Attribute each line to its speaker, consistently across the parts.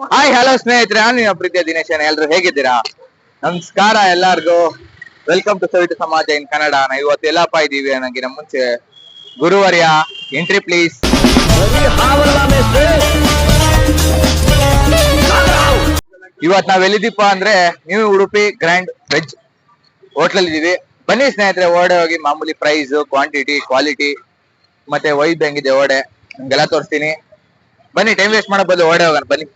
Speaker 1: Hi hello ಸ್ನೇಹಿತರೆ. ನಾನು ಪ್ರೀತಿಯ ದಿನೇಶನ್ ಎಲ್ರು ಹೇಗಿದ್ದೀರಾ? ನಮಸ್ಕಾರ ಎಲ್ಲಾರ್ಗು. ವೆಲ್ಕಮ್ ಟು ಸವಿತ ಸಮಾಜ ಇನ್ ಕನ್ನಡ ನಾ ಇವತ್ತು ಎಲ್ಲಪ್ಪ ಇದೀವಿ ಅನ್ನೋಂಗಿನ ಮುಂಚೆ. ಗುರುವರ್ಯ ಎಂಟ್ರಿ ಪ್ಲೀಸ್ ಇವತ್ ನಾವ್ ಎಲ್ಲಿದ್ದೀಪ ಅಂದ್ರೆ ನೀವು ಉಡುಪಿ ಗ್ರ್ಯಾಂಡ್ ವೆಜ್ ಹೋಟ್ಲಲ್ಲಿ ಇದೀವಿ. ಬನ್ನಿ ಸ್ನೇಹಿತರೆ, ಓಡೆ ಹೋಗಿ ಮಾಮೂಲಿ ಪ್ರೈಸ್ ಕ್ವಾಂಟಿಟಿ ಕ್ವಾಲಿಟಿ ಮತ್ತೆ ವೈಬ್ ಹೆಂಗಿದೆ ಓಡೆ. ನಿಮ್ಗೆಲ್ಲ ತೋರಿಸ್ತೀನಿ. ಬನ್ನಿ ಟೈಮ್ ವೇಸ್ಟ್ ಮಾಡೋ ಬದಲು ಓಡೆ ಹೋಗೋಣ. ಬನ್ನಿ.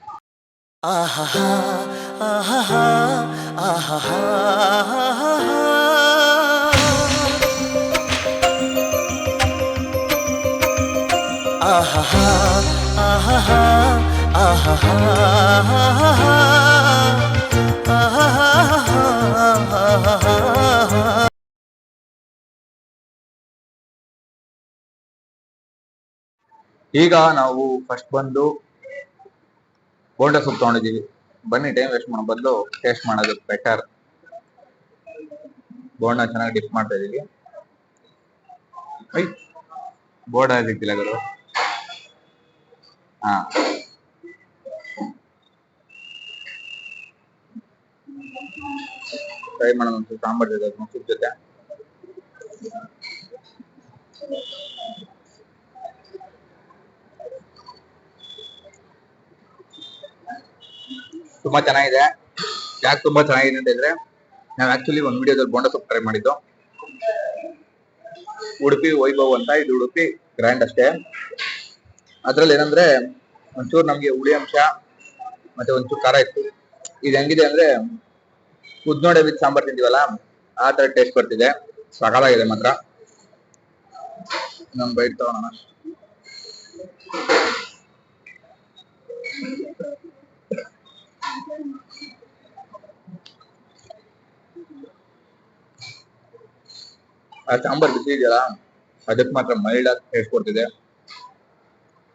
Speaker 2: ಆಹಾ ಆಹಾ ಆಹಾ ಆಹಾ ಆಹಾ ಆಹಾಹಾ.
Speaker 1: ಈಗ ನಾವು ಫಸ್ಟ್ ಬಂದು ಬೋಂಡ ಸೂಪ್ ತಗೊಂಡಿದೀವಿ. ಬನ್ನಿ ಟೈಮ್ ವೇಸ್ಟ್ ಮಾಡೋ ಬದಲು ಟೇಸ್ಟ್ ಮಾಡೋದು ಬೆಟರ್ ಬೋಂಡ ಚೆನ್ನಾಗಿ ಡಿಪ್ ಮಾಡ್ತಾ ಇದೀವಿ. ಬೋಂಡ ಸಿಗ್ತಿಲ್ಲ ಗುರು. ಹಾ. ಟ್ರೈ ಮಾಡೋಣ ಸಾಂಬಾರ್ ಜೊತೆ ಮೊಸರು ಜೊತೆ. ತುಂಬಾ ಚೆನ್ನಾಗಿದೆ. ಯಾಕೆ ತುಂಬಾ ಚೆನ್ನಾಗಿದೆ ಅಂತ ಹೇಳಿದ್ರೆ ನಾವು ಆಕ್ಚುಲಿ ಒಂದ್ ವಿಡಿಯೋದಲ್ಲಿ ಬೋಂಡ ಸೊಪ್ಪು ಟ್ರೈ ಮಾಡಿದ್ದು. ಉಡುಪಿ ವೈಭವ್ ಅಂತ, ಇದು ಉಡುಪಿ ಗ್ರ್ಯಾಂಡ್ ಅಷ್ಟೇ. ಅದ್ರಲ್ಲಿ ಏನಂದ್ರೆ, ಒಂಚೂರು ನಮ್ಗೆ ಹುಳಿ ಅಂಶ, ಮತ್ತೆ ಒಂಚೂರು ಖಾರ ಇತ್ತು. ಇದು ಹೆಂಗಿದೆ ಅಂದ್ರೆ, ಉದ್ನೋಡೆ ವಿತ್ ಸಾಂಬಾರ್ ತಿಂತೀವಲ್ಲ, ಆ ತರ ಟೇಸ್ಟ್ ಬರ್ತಿದೆ. ಸಕಾಲಾಗಿದೆ ಮಾತ್ರ. ನಮ್ ಬೈಟ್ ತಗೋಣ ಆ ಸಾಂಬಾರ್ ಬಿಸಿ ಇದೆಯಲ್ಲ ಅದಕ್ಕೆ ಮಾತ್ರ ಮೈಲ್ಡ್ ಆಗಿ ಹೇಳ್ಕೊಡ್ತಿದೆ ಕೊಡ್ತಿದೆ.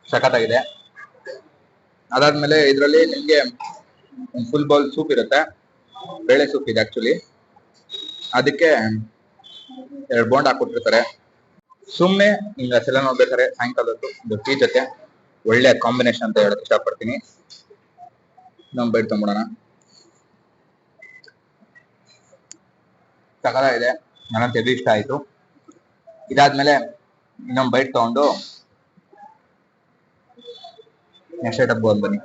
Speaker 1: ಸಖತ್ತಾಗಿದೆ. ಅದಾದ್ಮೇಲೆ ಇದರಲ್ಲಿ ನಿಮ್ಗೆ ಫುಲ್ ಬೌಲ್ ಸೂಪ್ ಇರುತ್ತೆ. ಬೇಳೆ ಸೂಪ್ ಇದೆ ಆಕ್ಚುಲಿ ಅದಕ್ಕೆ ಎರಡು ಬೋಂಡ್ ಹಾಕೊಟ್ಟಿರ್ತಾರೆ ಸುಮ್ಮನೆ ಹಿಂಗ ಸಲ ನೋಡ್ಬೇಕಾರೆ ಸಾಯಂಕಾಲದ್ದು ಒಂದು ಟೀ ಜೊತೆ ಒಳ್ಳೆ ಕಾಂಬಿನೇಷನ್ ಅಂತ ಹೇಳಕ್ ಇಷ್ಟಪಡ್ತೀನಿ. ನಮ್ ಬೈಟ್ ತಗೊಂಡೋಣ ಸಕಲ ಇದೆ. ನನಗೆ ಹೆವಿ ಇಷ್ಟ ಆಯ್ತು. ಇದಾದ್ಮೇಲೆ ಇನ್ನೊಂದು ಬೈಟ್ ತಗೊಂಡು ನೆಕ್ಸ್ಟ್ ಐಟಮ್ ಅಂತ ಬನ್ನಿ.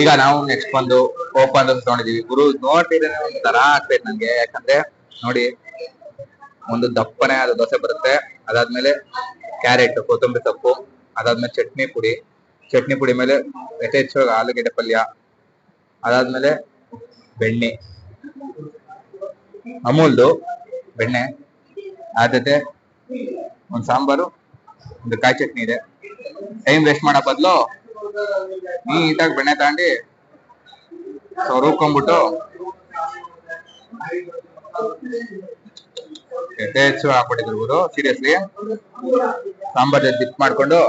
Speaker 1: ಈಗ ನಾವು ನೆಕ್ಸ್ಟ್ ಬಂದು ಓಪನ್ ತಗೊಂಡಿದೀವಿ ಗುರು ನೋಡ್ತಿದ್ರೆ ಒಂಥರ ಆಗ್ತೈತೆ ನಂಗೆ. ಯಾಕಂದ್ರೆ ನೋಡಿ ಒಂದು ದಪ್ಪನೆ ಆದ ದೋಸೆ ಬರುತ್ತೆ. ಅದಾದ್ಮೇಲೆ ಕ್ಯಾರೆಟ್, ಕೊತ್ತಂಬರಿ ಸೊಪ್ಪು, ಅದಾದ್ಮೇಲೆ ಚಟ್ನಿ ಪುಡಿ. ಚಟ್ನಿ ಪುಡಿ ಮೇಲೆ ಯಥೇಚ್ಛವಾಗಿ ಆಲೂಗೆಡ್ಡೆ ಪಲ್ಯ, ಅದಾದ್ಮೇಲೆ ಬೆಣ್ಣೆ. ಅಮೂಲ್ದು ಬೆಣ್ಣೆ. ಆದ್ಯತೆ ಒಂದು ಸಾಂಬಾರು, ಒಂದು ಕಾಯಿ ಚಟ್ನಿ ಇದೆ. ಟೈಮ್ ವೇಸ್ಟ್ ಮಾಡೋ ಬದಲು ನೀಟಾಗಿ ಬೆಣ್ಣೆ ತಗೊಂಡು ಸೊ ಯಥೇಚ್ಛ ಹಾಕ್ಬಿಟ್ಟಿದ್ರು ಸೀರಿಯಸ್ಲಿ ಸಾಂಬಾರ್ ಜೊತೆ ಡಿಪ್ ಮಾಡ್ಕೊಂಡು?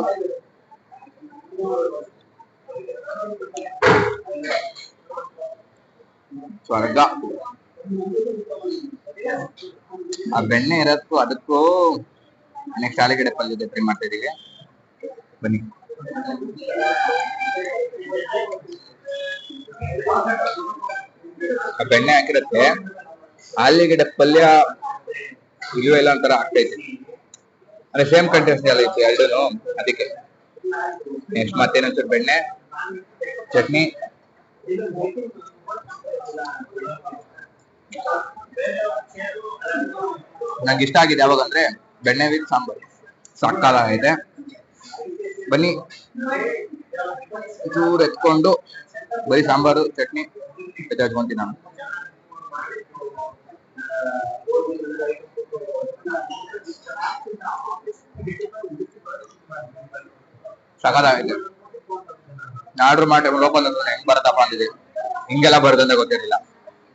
Speaker 1: ಸ್ವರ್ಗ. ಆ ಬೆಣ್ಣೆ ಇರೋದಕ್ಕೂ ಅದಕ್ಕೂ ನೆಕ್ಸ್ಟ್ ಆಲೂಗಡ್ಡೆ ಪಲ್ಯ ಜೊತೆ ಟ್ರೈ ಮಾಡ್ತಾ ಇದೀವಿ. ಬನ್ನಿ. ಆ ಬೆಣ್ಣೆ ಹಾಕಿರತ್ತೆ ಆಲೂಗಡ್ಡೆ ಪಲ್ಯ ಇಲ್ವೇ ಇಲ್ಲ ಅಂತಾರ ಆಗ್ತೈತಿ. ಅಂದ್ರೆ ಸೇಮ್ ಕಂಟೆನ್ಸ್ ಎಲ್ಲ ಐತಿ ಎರಡೂ ಅದಕ್ಕೆ. ನೆಕ್ಸ್ಟ್ ಮತ್ತೇನಂಚೂರು ಬೆಣ್ಣೆ, ಚಟ್ನಿ? ನಂಗೆ ಇಷ್ಟ ಆಗಿದೆ ಯಾವಾಗ ಅಂದ್ರೆ ಬೆಣ್ಣೆ ವಿತ್ ಸಾಂಬಾರು. ಇದೆ ಬನ್ನಿ. ಚೂರು ಎತ್ಕೊಂಡು ಬರೀ ಸಾಂಬಾರು, ಚಟ್ನಿ ಹಚ್ಕೊಂತೀನಿ ನಾನು. ಸಖತ್ತಾಗೈತೆ ಆರ್ಡರ್ ಮಾಡಿ ಲೋಕಲ್ ಹೆಂಗ್ ಬರತ್ತಪ್ಪ ಅಂದಿದೆ ಹಿಂಗೆಲ್ಲ ಅಂತ ಗೊತ್ತಿರಲಿಲ್ಲ.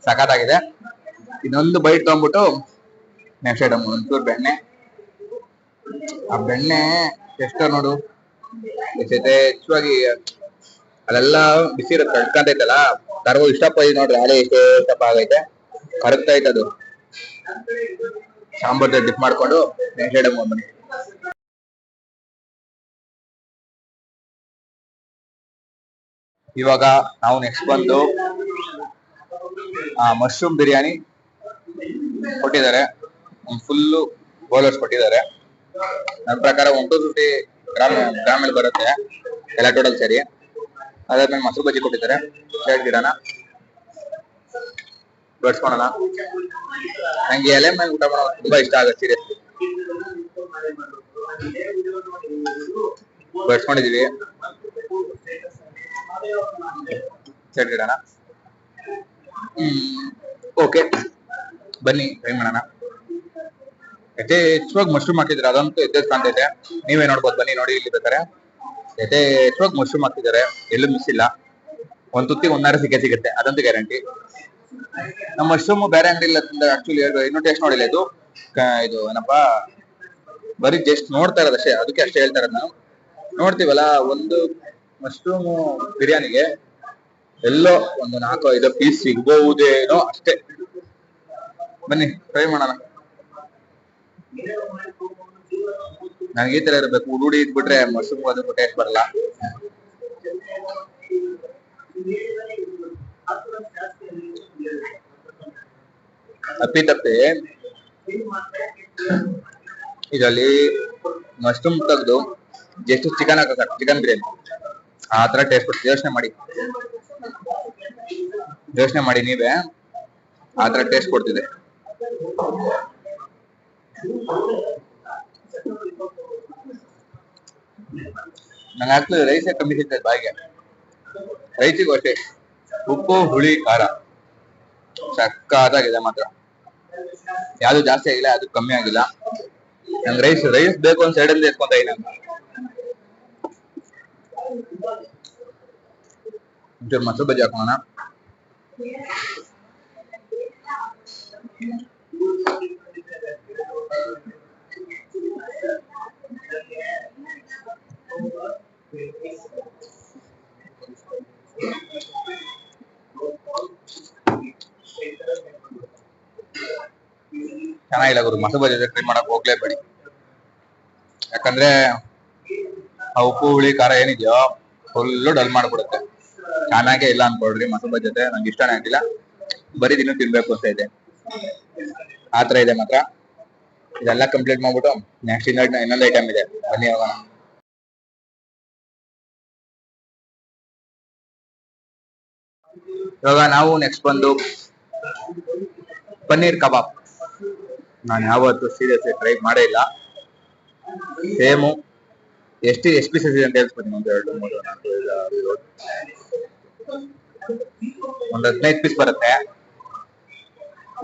Speaker 1: ಸಖತ್ತಾಗಿದೆ ಇನ್ನೊಂದು ಬೈಟ್ ತಗೊಂಡ್ಬಿಟ್ಟು ನೆಕ್ಸ್ಟ್ ಐಟಮ್ ಒಂಚೂರು ಬೆಣ್ಣೆ. ಆ ಬೆಣ್ಣೆ ಎಷ್ಟೋ ನೋಡು. ಜೊತೆ ಹೆಚ್ಚುವಾಗಿ ಅಲ್ಲೆಲ್ಲ ಬಿಸಿ ಇರುತ್ತೆ ಕಡ್ಕಂತೈತಲ್ಲ ತರಗು ಇಷ್ಟಪ್ಪ ನೋಡ್ರಿ, ಅದೇ ಇಷ್ಟ ಇಷ್ಟಪ್ಪ ಆಗೈತೆ. ಕರಗ್ತಾ ಐತೆ ಅದು. ಸಾಂಬಾರ್ ಡಿಪ್ ಮಾಡ್ಕೊಂಡು ನೆಕ್ಸ್ಟ್ ಬನ್ನಿ ಇವಾಗ ನಾವು ನೆಕ್ಸ್ಟ್ ಬಂದು ಮಶ್ರೂಮ್ ಬಿರಿಯಾನಿ ಕೊಟ್ಟಿದ್ದಾರೆ. ಫುಲ್ಲು ಬೋಲರ್ಸ್ ಕೊಟ್ಟಿದ್ದಾರೆ. ನನ್ನ ಪ್ರಕಾರ ಒನ್ ಟು ಫಿಫ್ಟಿ ಗ್ರಾಮ್, ಗ್ರಾಮಲ್ಲಿ ಬರುತ್ತೆ. ಎಲ್ಲ ಟೋಟಲ್ ಸರಿ. ಅದಾದ್ಮೇಲೆ ಮೊಸರು ಬಜ್ಜಿ ಕೊಟ್ಟಿದ್ದಾರೆ. ಸೈಡ್ ಬಡ್ಸ್ಕೊಳೋಣ ನಂಗೆ ಎಲೆ ಮೇಲೆ ಊಟ ಮಾಡೋದು ತುಂಬಾ ಇಷ್ಟ ಆಗುತ್ತೆ ಸೀರಿಯಸ್ಲಿ ಬೆಳೆಸ್ಕೊಂಡಿದೀವಿ. ಸರಿ ಇಡೋಣ. ಓಕೆ. ಬನ್ನಿ ಟ್ರೈ ಮಾಡೋಣ. ಯಥೇಚ್ಛವಾಗಿ ಮಶ್ರೂಮ್ ಹಾಕಿದ್ರೆ ಅದಂತೂ ಎದ್ದೇಸ್ ಕಾಣ್ತೈತೆ ನೀವೇ ನೋಡ್ಬೋದು, ಬನ್ನಿ ನೋಡಿ ಇಲ್ಲಿ ಬೇಕಾರೆ ಯಥೇಚ್ಛವಾಗಿ ಮಶ್ರೂಮ್ ಹಾಕಿದ್ದಾರೆ, ಎಲ್ಲೂ ಮಿಸ್ ಇಲ್ಲ. ಒಂದ್ ತುತ್ತಿ ಒಂದಾರ ಸಿಕ್ಕೇ ಸಿಗುತ್ತೆ, ಅದಂತೂ ಗ್ಯಾರಂಟಿ ನಮ್ಮ ಮಶ್ರೂಮ್ ಬೇರೆ ಅಂಗಡಿ ಆಕ್ಚುಲಿ ಇನ್ನೂ ಟೇಸ್ಟ್ ನೋಡಿಲ್ಲ ಇದು. ಇದು ಏನಪ್ಪಾ? ಬರೀ ಜಸ್ಟ್ ನೋಡ್ತಾ ಇರೋದು ಅಷ್ಟೇ, ಅದಕ್ಕೆ ಅಷ್ಟೇ ಹೇಳ್ತಾ ಇರೋದು ನಾವು ನೋಡ್ತೀವಲ್ಲ, ಒಂದು ಮಶ್ರೂಮ್ ಬಿರಿಯಾನಿಗೆ ಎಲ್ಲೋ ಒಂದು ನಾಲ್ಕು, ಐದು ಪೀಸ್ ಸಿಗ್ಬಹುದೇನೋ ಅಷ್ಟೇ. ಬನ್ನಿ ಟ್ರೈ ಮಾಡೋಣ. ನನಗೆ ಈ ತರ ಇರ್ಬೇಕು ಉಡುಡಿ ಇದ್ಬಿಟ್ರೆ ಮಶ್ರೂಮ್ ಅದಕ್ಕೂ ಟೇಸ್ಟ್ ಬರಲ್ಲ. ಅಪ್ಪಿ ತಪ್ಪಿ. ಇದರಲ್ಲಿ ಮಶ್ರೂಮ್ ತೆಗೆದು ಎಷ್ಟು ಚಿಕನ್ ಹಾಕ ಚಿಕನ್ ಬಿರಿಯಾನಿ ಆ ತರ ಟೇಸ್ಟ್ ಕೊಡ್ತೀವಿ. ಯೋಚನೆ ಮಾಡಿ. ಯೋಚನೆ ಮಾಡಿ ನೀವೇ. ಆ ತರ ಟೇಸ್ಟ್ ಕೊಡ್ತಿದೆ ನಂಗೆ ಆಗ್ತದೆ ರೈಸೇ ಕಮ್ಮಿ ಸಿಗ್ತದೆ ಬಾಯಿಗೆ. ರೈಸಿಗೂ ಅಷ್ಟೇ. ಉಪ್ಪು ಹುಳಿ ಖಾರ ಸಕ್ಕತ್ತಾಗಿದೆ ಮಾತ್ರ ಯಾವ್ದು ಜಾಸ್ತಿ ಆಗಿಲ್ಲ ಅದು ಕಮ್ಮಿ ಆಗಿಲ್ಲ ನಂಗೆ ರೈಸ್ ರೈಸ್ ಬೇಕು ಅಂತ ಸೈಡ್ ಅಲ್ಲಿ ಎತ್ಕೊಂತ ಇಲ್ಲ ಒಂಚೂರು ಮೊಸರು ಬಜ್ಜಿ ಹಾಕೋಣ ಚೆನ್ನಾಗಿಲ್ಲ ಗುರು ಮೊಸರು ಜೊತೆ ಟ್ರೈ ಮಾಡಕ್ ಹೋಗ್ಲೇಬೇಡಿ. ಯಾಕಂದ್ರೆ ಆ ಉಪ್ಪು ಹುಳಿ, ಖಾರ ಏನಿದೆಯೋ ಫುಲ್ಲು ಡಲ್ ಮಾಡ್ಬಿಡುತ್ತೆ. ಚೆನ್ನಾಗೇ ಇಲ್ಲ ಅನ್ಕೊಳ್ರಿ ಮೊಸರು ಬಜ್ಜಿ ಜೊತೆ, ನಂಗೆ ಇಷ್ಟನೇ ಆಗಿಲ್ಲ. ಬರೀ ದಿನ ತಿನ್ಬೇಕು ಅಂತ ಇದೆ. ಆತರ ಇದೆ ಮಾತ್ರ. ಇದೆಲ್ಲ ಕಂಪ್ಲೀಟ್ ಮಾಡ್ಬಿಟ್ಟು ನೆಕ್ಸ್ಟ್ ಇನ್ನೊಂದು ಇನ್ನೊಂದು ಐಟಮ್ ಇದೆ. ಬನ್ನಿ ಹೋಗೋಣ. ಇವಾಗ ನಾವು ನೆಕ್ಸ್ಟ್ ಬಂದು ಪನ್ನೀರ್ ಕಬಾಬ್. ನಾನು ಯಾವತ್ತು ಸೀರಿಯಸ್ ಟ್ರೈ ಮಾಡೇ ಇಲ್ಲ. ಸೇಮು ಎಷ್ಟು ಎಷ್ಟು ಪೀಸಸ್ ಇದೆ ಅಂತ ಹೇಳ್ತೀನಿ ಒಂದು ಎರಡು, ಮೂರು ಒಂದು ಹದಿನೈದು ಪೀಸ್ ಬರುತ್ತೆ.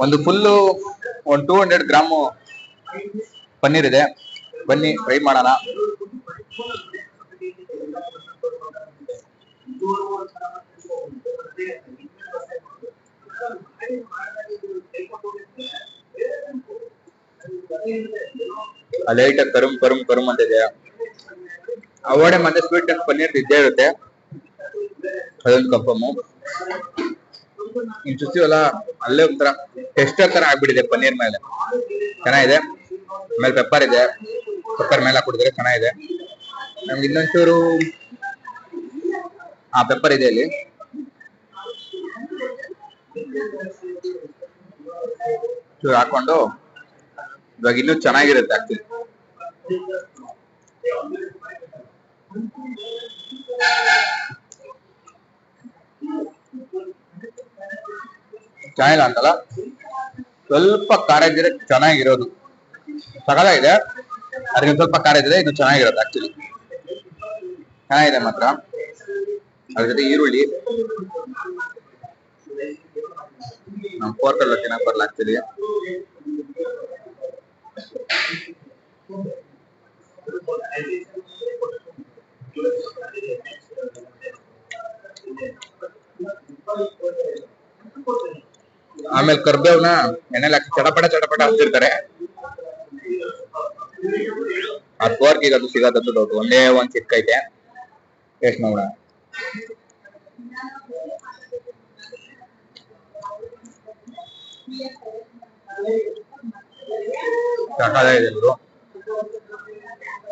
Speaker 1: ಒಂದು ಫುಲ್ಲು ಒಂದು ಟೂ ಹಂಡ್ರೆಡ್ ಗ್ರಾಮು ಪನ್ನೀರ್ ಇದೆ. ಬನ್ನಿ ಟ್ರೈ ಮಾಡೋಣ. ಲೈಟ್ ಕರುಮ್ ಕರುಮ್ ಕರುಮ್ ಅಂತಿದೆ. ಆ ವಡೆ ಮತ್ತೆ ಸ್ವೀಟ್ ಅಂಡ್ ಪನ್ನೀರ್ ಇದ್ದೇ ಇರುತ್ತೆ. ಅದೊಂದು ಕನ್ಫರ್ಮು ಇನ್ ಚುಚ್ಚಿವಲ್ಲ ಅಲ್ಲೇ ಒಂಥರ ಟೆಸ್ಟರ್ ತರ ಆಗ್ಬಿಟ್ಟಿದೆ ಪನ್ನೀರ್ ಮೇಲೆ. ಚೆನ್ನಾಗಿದೆ. ಆಮೇಲೆ ಪೆಪ್ಪರ್ ಇದೆ. ಪೆಪ್ಪರ್ ಮೇಲೆ ಹಾಕ್ಬಿಟ್ಟಿದ್ರೆ ಚೆನ್ನಾಗಿದೆ. ನಮ್ಗೆ ಇನ್ನೊಂಚೂರು ಆ ಪೆಪ್ಪರ್ ಇದೆ ಇಲ್ಲಿ. ಚೂರು ಹಾಕೊಂಡು ಇವಾಗ ಇನ್ನೂ ಚೆನ್ನಾಗಿರುತ್ತೆ ಆಗ್ತಿದೆ ಚೆನ್ನಾಗಿಲ್ಲ ಅಂತಲ್ಲ? ಸ್ವಲ್ಪ ಖಾರ ಇದ್ರೆ ಚೆನ್ನಾಗಿರೋದು. ಇದೆ. ಅದಕ್ಕೆ ಸ್ವಲ್ಪ ಖಾರ ಇದ್ರೆ ಇದು ಚೆನ್ನಾಗಿರುತ್ತೆ ಆಕ್ಚುಲಿ ಚೆನ್ನಾಗಿದೆ ಮಾತ್ರ. ಅದ್ರ ಜೊತೆ ಈರುಳ್ಳಿ. ನಮ್ ಫೋರ್ಕಲ್ಲ ತಿನ್ನಕ್ ಬರಲ್ಲ ಆಕ್ಚುಲಿ ಆಮೇಲೆ ಕರ್ಬೇವ್ನ ಎಣ್ಣೆಲಿ ಹಾಕಿ ಚಟಪಟ ಚಟಪಟ ಹಾಕ್ತಿರ್ತಾರೆ ಆ ಫೋರ್ಕ್ ಈಗ ಅದು ಸಿಗೋದದ್ದು ಡೌಟ್ ಒಂದೇ ಒಂದ್ ಸಿಕ್ಕೈತೆ ಟೇಸ್ಟ್ ನೋಡೋಣ. ಸಕಾಲಾಗಿದೆ ಬ್ರೋ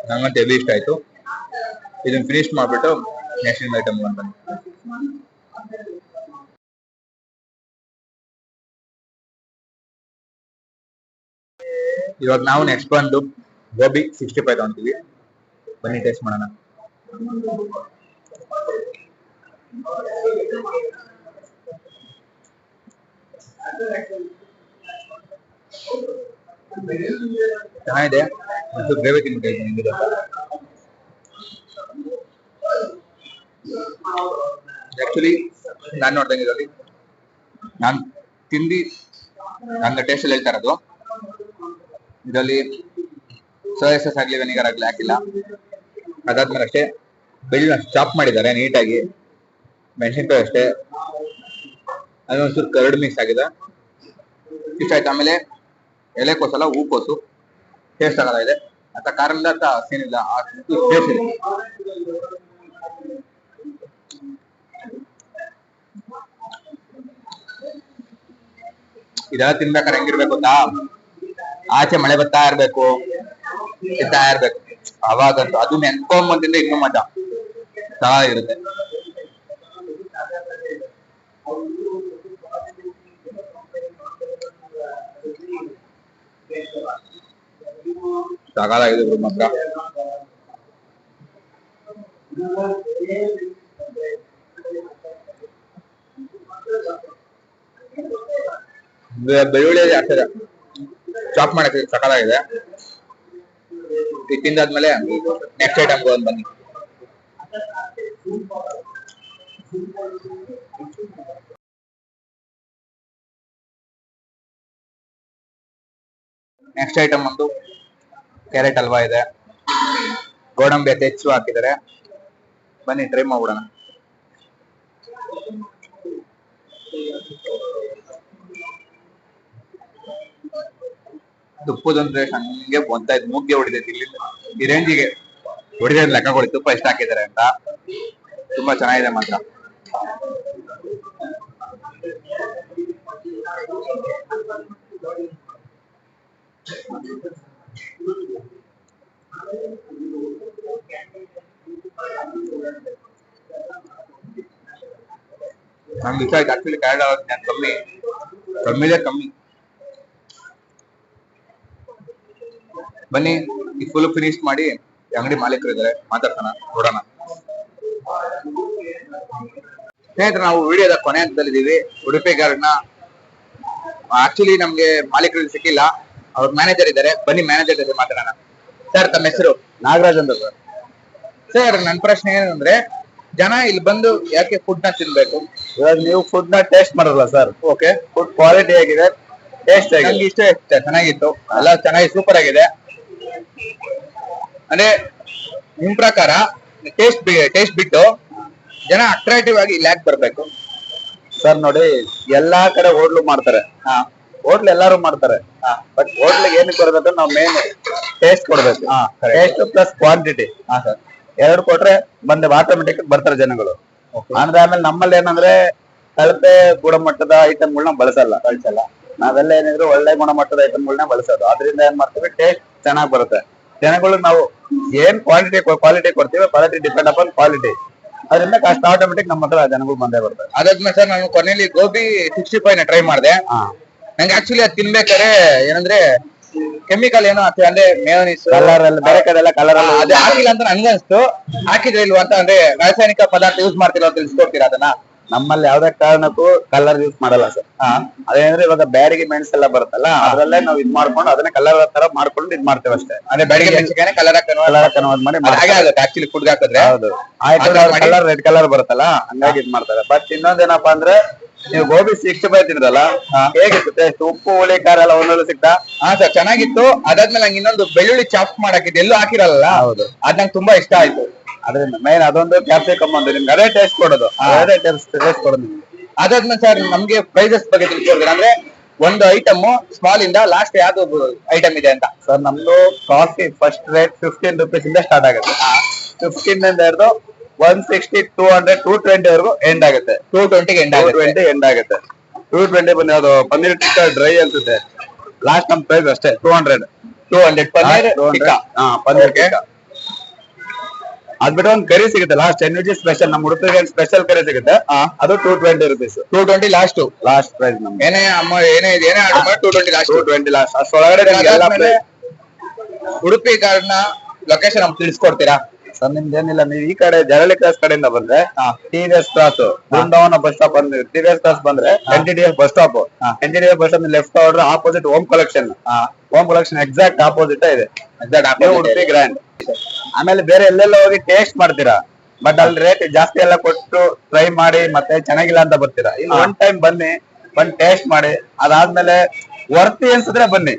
Speaker 1: ನಂಗಂತೂ ಹೆವಿ ಇಷ್ಟ ಆಯ್ತು? ಇದನ್ನ ಫಿನಿಶ್ ಮಾಡಿಬಿಟ್ಟು ನೆಕ್ಸ್ಟ್ ಐಟಮ್ ಅಂತ ಇವಾಗ ನಾವು ನೆಕ್ಸ್ಟ್ ಬಂದು ಗೋಬಿ ಸಿಕ್ಸ್ಟಿ ಫೈವ್ ತಗೊಂತೀವಿ. ಬನ್ನಿ ಟೇಸ್ಟ್ ಮಾಡೋಣ. ಚೆನ್ನಾಗಿದೆ ಮತ್ತು ಗ್ರೇವಿ ತಿನ್ಬೇಕು ಹೆಂಗಿದೆ ಆಕ್ಚುಲಿ ನಾನ್ ನೋಡ್ದಂಗೆ ಇದರಲ್ಲಿ. ನಾನ್ ತಿಂದಿ ನನ್ನ ಟೇಸ್ಟ್ ಅಲ್ಲಿ ಹೇಳ್ತಾ ಇರೋದು. ಇದರಲ್ಲಿ ಸೋಯಾ ಸಾಸ್ ಆಗ್ಲಿ ವೆನಿಗರ್ ಆಗ್ಲಿ ಹಾಕಿಲ್ಲ. ಅದಾದ್ಮೇಲೆ ಅಷ್ಟೇ ಬೆಳ್ಳ ಚಾಪ್ ಮಾಡಿದ್ದಾರೆ ನೀಟಾಗಿ. ಮೆಣಸಿನ್ಕಾಯಿ ಅಷ್ಟೇ. ಅದೊಂದ್ಸೂರು ಕರ್ಡ್ ಮಿಕ್ಸ್ ಆಗಿದೆ. ಇಷ್ಟ ಆಯ್ತು ಆಮೇಲೆ ಎಲೆಕೋಸಲ್ಲ ಹೂಕೋಸು. ಟೇಸ್ಟ್ ಇದೆ. ಅಂತ ಸೀನ್ ಇಲ್ಲ. ಅಂತ ಸೀನಿಲ್ಲ ಟೇಸ್ಟ್ ಇದೆ. ಇದೆಲ್ಲ ತಿನ್ಬೇಕಾದ್ರೆ ಹೆಂಗಿರ್ಬೇಕು ಆಚೆ ಮಳೆ ಬರ್ತಾ ಇರ್ಬೇಕು. ಇರ್ತಾ ಇರ್ಬೇಕು. ಅವಾಗಂತೂ ಅದು ನೆನ್ಕೊಂಬಂದಿಂದ ಇನ್ನೂ ಮಜಾ. ಚೆನ್ನಾಗಿರುತ್ತೆ ಸಕಾಲಾಗಿದೆ ಗುರು ಮಾತ್ರ. ಬೆಳ್ಳುಳ್ಳಿ ಹಾಕ್ತಾರೆ ಚಾಪ್ ಮಾಡಕ್ಕೆ ಸಕಾಲಾಗಿದೆ ಇದು ತಿಂದಾದ್ಮೇಲೆ ನೆಕ್ಸ್ಟ್ ಐಟಮ್ ಒಂದು ಬನ್ನಿ. ನೆಕ್ಸ್ಟ್ ಐಟಮ್ ಒಂದು ಕ್ಯಾರೆಟ್ ಹಲ್ವಾ ಇದೆ? ಗೋಡಂಬಿ ಅತಿ ಹೆಚ್ಚು ಹಾಕಿದ್ದಾರೆ. ಬನ್ನಿ ಟ್ರೈ ಮಾಡ್ಬಿಡೋಣ. ತುಪ್ಪದಂದ್ರೆ ಹಂಗೆ ಬಂತಾ ಇದ್, ಮುಗ್ಗೆ ಹೊಡಿದೈತಿ ಇಲ್ಲಿ. ಈ ರೇಂಜಿಗೆ ಹೊಡಿದ್ರೆ ಲೆಕ್ಕ ಕೊಡಿ, ತುಪ್ಪ ಎಷ್ಟು ಹಾಕಿದ್ದಾರೆ ಅಂತ. ತುಂಬಾ ಚೆನ್ನಾಗಿದೆ ಮಾತ್ರ. ನಮ್ಗೆ ಕಮ್ಮಿ ಕಮ್ಮಿ. ಬನ್ನಿ, ಈ ಫುಲ್ ಫಿನಿಶ್ ಮಾಡಿ ಅಂಗಡಿ ಮಾಲೀಕರು ಇದ್ದಾರೆ ಮಾತಾಡ್ತಾನ ನೋಡೋಣ. ಸ್ನೇಹಿತರೆ, ನಾವು ವಿಡಿಯೋದ ಕೊನೆ ಹಂತದಲ್ಲಿದ್ದೀವಿ, ಉಡುಪಿ ಗಾರ್ಡ್ನ ಆಕ್ಚುಲಿ ನಮ್ಗೆ ಮಾಲೀಕರು ಸಿಕ್ಕಿಲ್ಲ. ಅವ್ರ ಮ್ಯಾನೇಜರ್ ಇದ್ದಾರೆ ಬನ್ನಿ ಮ್ಯಾನೇಜರ್ ಜೊತೆ ಮಾತಾಡೋಣ. ಸರ್ ತಮ್ಮ ಹೆಸರು?
Speaker 3: ನಾಗರಾಜ್ ಅಂತ ಸರ್
Speaker 1: ಸರ್ ನನ್ನ ಪ್ರಶ್ನೆ ಏನಂದ್ರೆ ಜನ ಇಲ್ಲಿ ಬಂದು ಯಾಕೆ ಫುಡ್ನ ತಿನ್ಬೇಕು?
Speaker 3: ಇವಾಗ ನೀವು ಫುಡ್ನ ಟೇಸ್ಟ್ ಮಾಡಲ್ಲ ಸರ್
Speaker 1: ಓಕೆ
Speaker 3: ಫುಡ್ ಕ್ವಾಲಿಟಿ ಆಗಿದೆ ಟೇಸ್ಟ್ ಆಗಿದೆ.
Speaker 1: ಇಷ್ಟ ಚೆನ್ನಾಗಿತ್ತು. ಎಲ್ಲ ಚೆನ್ನಾಗಿ ಸೂಪರ್ ಆಗಿದೆ. ಅಂದ್ರೆ ನಿಮ್ ಪ್ರಕಾರ ಟೇಸ್ಟ್ ಟೇಸ್ಟ್ ಬಿಟ್ಟು ಜನ ಅಟ್ರಾಕ್ಟಿವ್ ಆಗಿ ಇಲ್ಲಿ ಯಾಕೆ ಬರ್ಬೇಕು?
Speaker 3: ಸರ್ ನೋಡಿ ಎಲ್ಲಾ ಕಡೆ ಹೋಟ್ಲು ಮಾಡ್ತಾರೆ.
Speaker 1: ಹಾ.
Speaker 3: ಹೋಟ್ಲ್ ಎಲ್ಲಾರು ಮಾಡ್ತಾರೆ. ಬಟ್ ಹೋಟ್ಲಿಗೆ ಏನಕ್ಕೆ ಕೊಡ್ಬೇಕು ನಾವು ಮೇನ್ ಟೇಸ್ಟ್ ಕೊಡ್ಬೇಕು. ಟೇಸ್ಟ್ ಪ್ಲಸ್ ಕ್ವಾಂಟಿಟಿ
Speaker 1: ಹಾ ಸರ್
Speaker 3: ಎರಡು ಕೊಟ್ರೆ ಬಂದೆ ಆಟೋಮೆಟಿಕ್ ಬರ್ತಾರೆ ಜನಗಳು. ಅಂದ್ರೆ ಆಮೇಲೆ ನಮ್ಮಲ್ಲಿ ಏನಂದ್ರೆ ಕಳಪೆ ಗುಣಮಟ್ಟದ ಐಟಮ್ಗಳನ್ನ ಬಳಸಲ್ಲ. ಬಳಸಲ್ಲ. ನಾವೆಲ್ಲ ಏನಿದ್ರು ಒಳ್ಳೆ ಗುಣಮಟ್ಟದ ಐಟಮ್ಗಳನ್ನ ಬಳಸೋದು. ಅದರಿಂದ ಏನ್ ಮಾಡ್ತೀವಿ? ಟೇಸ್ಟ್ ಚೆನ್ನಾಗ್ ಬರುತ್ತೆ. ಜನಗಳು ನಾವು ಏನ್ ಕ್ವಾಲಿಟಿ ಕ್ವಾಲಿಟಿ ಕೊಡ್ತೀವಿ ಕ್ವಾಲಿಟಿ ಡಿಪೆಂಡ್ ಅಪಾನ್ ಕ್ವಾಲಿಟಿ ಅದರಿಂದ ಕಾಸ್ಟ್ ಆಟೋಮೆಟಿಕ್ ನಮ್ಮ ಹತ್ರ ಜನಗಳು ಬಂದೇ ಬರ್ತಾರೆ.
Speaker 1: ಅದಾದ್ಮೇಲೆ ಸರ್ ನಾನು ಕೊನೆಯಲ್ಲಿ ಗೋಬಿ ಸಿಕ್ಸ್ಟಿ ಫೈವ್ನ ಟ್ರೈ ಮಾಡಿದೆ.
Speaker 3: ಹಾ.
Speaker 1: ನಂಗೆ ಆಕ್ಚುಲಿ ಅದ್ ತಿನ್ಬೇಕಾದ್ರೆ ಏನಂದ್ರೆ ಕೆಮಿಕಲ್ ಏನೋ ಹಾಕಿ ಅಂದ್ರೆ ಮೇಯೋನಿಸ್
Speaker 3: ಕಲರ್ ಎಲ್ಲ ಬೇರೆ ಕಡೆ ಎಲ್ಲ ಕಲರ್
Speaker 1: ಅದು ಹಾಕಿಲ್ಲ ಅಂತ ನನ್ಗೆ ಅನ್ಸ್ತು ಹಾಕಿದ್ರೆ ಇಲ್ವಾ ಅಂತ ಅಂದ್ರೆ ರಾಸಾಯನಿಕ ಪದಾರ್ಥ ಯೂಸ್ ಮಾಡ್ತಿರೋ ತಿಳಿಸ್ಕೊಡ್ತೀರಾ ಅದನ್ನ?
Speaker 3: ನಮ್ಮಲ್ಲಿ ಯಾವ್ದೇ ಕಾರಣಕ್ಕೂ ಕಲರ್ ಯೂಸ್ ಮಾಡಲ್ಲ ಸರ್. ಅದೇನಂದ್ರೆ ಇವಾಗ ಬ್ಯಾಡಿಗೆ ಎಲ್ಲ ಬರುತ್ತಲ್ಲ ಅದ್ರಲ್ಲೇ ನಾವು ಇದ್ ಮಾಡ್ಕೊಂಡು ಅದನ್ನ ಕಲರ್ ತರ ಮಾಡ್ಕೊಂಡು ಇದ್ ಮಾಡ್ತೇವೆ ಅಷ್ಟೇ.
Speaker 1: ಅಂದ್ರೆ ಬೆಳಿಗ್ಗೆ ಮೆಣಸಿನಕಾಯಿ ಕಲರ್
Speaker 3: ಕಲರ್ ಕನ್ವರ್ಟ್ ಮಾಡಿ
Speaker 1: ಹಾಗೆ ಆಗುತ್ತೆ ಆಕ್ಚುಲಿ ಫುಡ್ ಹಾಕಿದ್ರೆ.
Speaker 3: ಹೌದು. ಆಯ್ತು ಕಲರ್ ರೆಡ್ ಕಲರ್ ಬರುತ್ತಲ್ಲ ಹಂಗಾಗಿ ಇದ್ ಮಾಡ್ತಾರೆ. ಬಟ್ ಇನ್ನೊಂದೇನಪ್ಪಾ ಅಂದ್ರೆ ನೀವು ಗೋಬಿ ಸಿಕ್ಸ್ಟಿ ಬೈ ತಿಂದ್ರಲ್ಲ? ಹೇಗಿತ್ತು ಟೇಸ್ಟ್ ಉಪ್ಪು ಹುಳಿ ಖಾರ ಎಲ್ಲ ಒಂದೊಂದು ಸಿಗ್ತಾ
Speaker 1: ಹಾ ಸರ್ ಚೆನ್ನಾಗಿತ್ತು. ಅದಾದ್ಮೇಲೆ ನಂಗೆ ಇನ್ನೊಂದು ಬೆಳ್ಳುಳ್ಳಿ ಚಾಪ್ ಮಾಡಾಕಿದ್ದು ಎಲ್ಲೂ ಹಾಕಿರಲ್ಲ.
Speaker 3: ಹೌದು.
Speaker 1: ಅದ್ ನಂಗೆ ತುಂಬಾ ಇಷ್ಟ ಆಯ್ತು.
Speaker 3: ಅದರಿಂದ ಮೇನ್ ಅದೊಂದು ಕ್ಯಾಪ್ಸಿಕಮ್ ಒಂದು. ನಿಮ್ಗೆ ಅದೇ ಟೇಸ್ಟ್ ಕೊಡೋದು. ಅದೇ ಟೇಸ್ಟ್ ಟೇಸ್ಟ್ ಕೊಡೋದು ನಿಮ್ಗೆ.
Speaker 1: ಅದಾದ್ಮೇಲೆ ಸರ್ ನಮ್ಗೆ ಪ್ರೈಸಸ್ ಬಗ್ಗೆ ತಿಳ್ಕೊಡ್ತೀರಾ ಅಂದ್ರೆ ಒಂದು ಐಟಮ್ ಸ್ಮಾಲ್ ಇಂದ ಲಾಸ್ಟ್ ಯಾವ್ದು ಐಟಮ್ ಇದೆ ಅಂತ?
Speaker 3: ಸರ್ ನಮ್ದು coffee first rate fifteen rupees ಇಂದ ಸ್ಟಾರ್ಟ್ ಆಗುತ್ತೆ. ಫಿಫ್ಟೀನ್ ಇಂದ ಹಿಡಿದು one sixty two hundred two twenty ವರೆಗೂ ಎಂಡ್ ಆಗುತ್ತೆ.
Speaker 1: ಟೂ ಟ್ವೆಂಟಿ ಎಂಡ್
Speaker 3: ಟೂ
Speaker 1: ಆಗುತ್ತೆ.
Speaker 3: ಟ್ವೆಂಟಿ ಎಂಡ್ ಆಗುತ್ತೆ. ಟೂ ಟ್ವೆಂಟಿ ಬಂದು ಅದು ಪನ್ನೀರ್ ಟಿಕ್ಕ ಡ್ರೈ ಅನ್ಸುತ್ತೆ ಲಾಸ್ಟ್ ನಮ್ ಪ್ರೈಸ್ ಅಷ್ಟೇ two hundred
Speaker 1: two hundred paneer tikka.
Speaker 3: ಹಾ ಪನ್ನೀರ್ ಅದ್ ಅದ್ಬಿಟ್ಟು ಒಂದ್ ಕರಿ ಸಿಗುತ್ತೆ. ಲಾಸ್ಟ್ ಎನ್ ಜಿ ಸ್ಪೆಷಲ್ ನಮ್ ಉಡುಪಿಗೆ ಸ್ಪೆಷಲ್ ಕರಿ ಸಿಗುತ್ತೆ. ಅದು two twenty rupees
Speaker 1: two twenty last
Speaker 3: last price ನಮ್ಗೆ
Speaker 1: ಏನೇ ಅಮ್ಮ ಏನೇ ಏನೇ ಆರ್ಡರ್ ಮಾಡಿ two twenty last
Speaker 3: two twenty last ಅಷ್ಟೊಳಗಡೆ ನಿಮ್ಗೆ ಎಲ್ಲ
Speaker 1: ಉಡುಪಿ ಗಾರ್ಡ್ನ ಲೊಕೇಶನ್ ನಮ್ಗೆ ತಿಳಿಸ್ಕೊಡ್ತೀರಾ?
Speaker 3: ಸರ್ ನಿಮ್ದೇನಿಲ್ಲ ನೀವು ಈ ಕಡೆ ಜರಳಿ ಕ್ರಾಸ್ ಕಡೆಯಿಂದ ಬಂದ್ರೆ T V S cross Brindavan bus stop ಅಂದ್ರೆ ಟಿ ವಿ ಎಸ್ ಕ್ರಾಸ್ ಬಂದ್ರೆ N T D bus stop N T D bus stop left order opposite home collection home collection exact opposite ಇದೆ. Udupi grand ಆಮೇಲೆ ಬೇರೆ ಎಲ್ಲೆಲ್ಲ ಹೋಗಿ taste ಮಾಡ್ತೀರಾ? But ಅಲ್ಲಿ rate ಜಾಸ್ತಿ ಎಲ್ಲ ಕೊಟ್ಟು ಟ್ರೈ ಮಾಡಿ ಮತ್ತೆ ಚೆನ್ನಾಗಿಲ್ಲ ಅಂತ ಬರ್ತೀರಾ? ಇಲ್ಲಿ ಒನ್ ಟೈಮ್ ಬನ್ನಿ ಬಂದ್ ಟೇಸ್ಟ್ ಮಾಡಿ ಅದಾದ್ಮೇಲೆ ವರ್ತಿ ಅನ್ಸಿದ್ರೆ ಬನ್ನಿ.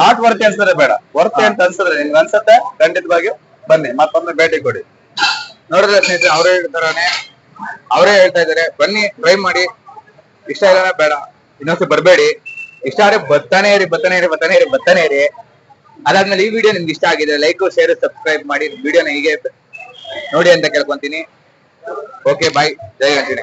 Speaker 3: ನಾಟ್ ವರ್ತಿ ಅನ್ಸಿದ್ರೆ ಬೇಡ. ವರ್ತಿ ಅಂತ ಅನ್ಸಿದ್ರೆ ನಿಮ್ಗೆ ಅನ್ಸುತ್ತೆ? ಖಂಡಿತವಾಗಿಯೂ ಬನ್ನಿ, ಮತ್ತೊಮ್ಮೆ ಭೇಟಿ ಕೊಡಿ.
Speaker 1: ನೋಡಿದ್ರೆ ಸ್ನೇಹಿತರೆ, ಅವರೇ ಹೇಳ್ತಾರೆ ಅವರೇ ಹೇಳ್ತಾ ಇದಾರೆ, ಬನ್ನಿ ಟ್ರೈ ಮಾಡಿ. ಇಷ್ಟ ಇಲ್ಲ ಬೇಡ. ಇನ್ನೊಂದ್ಸತಿ ಬರ್ಬೇಡಿ. ಇಷ್ಟ ಆದ್ರೆ ಬರ್ತಾನೆ ಇರಿ ಬರ್ತಾನೆ ಇರಿ ಬರ್ತಾನೆ ಇರಿ ಬರ್ತಾನೆ ಇರಿ. ಅದಾದ್ಮೇಲೆ ಈ ವಿಡಿಯೋ ನಿಮ್ಗೆ ಇಷ್ಟ ಆಗಿದೆ ಲೈಕ್ ಶೇರ್ ಸಬ್ಸ್ಕ್ರೈಬ್ ಮಾಡಿ. ವಿಡಿಯೋನ ಹೀಗೆ ನೋಡಿ ಅಂತ ಕೇಳ್ಕೊಂತೀನಿ. ಓಕೆ ಬಾಯ್ ಜೈ ಗಂಟೆ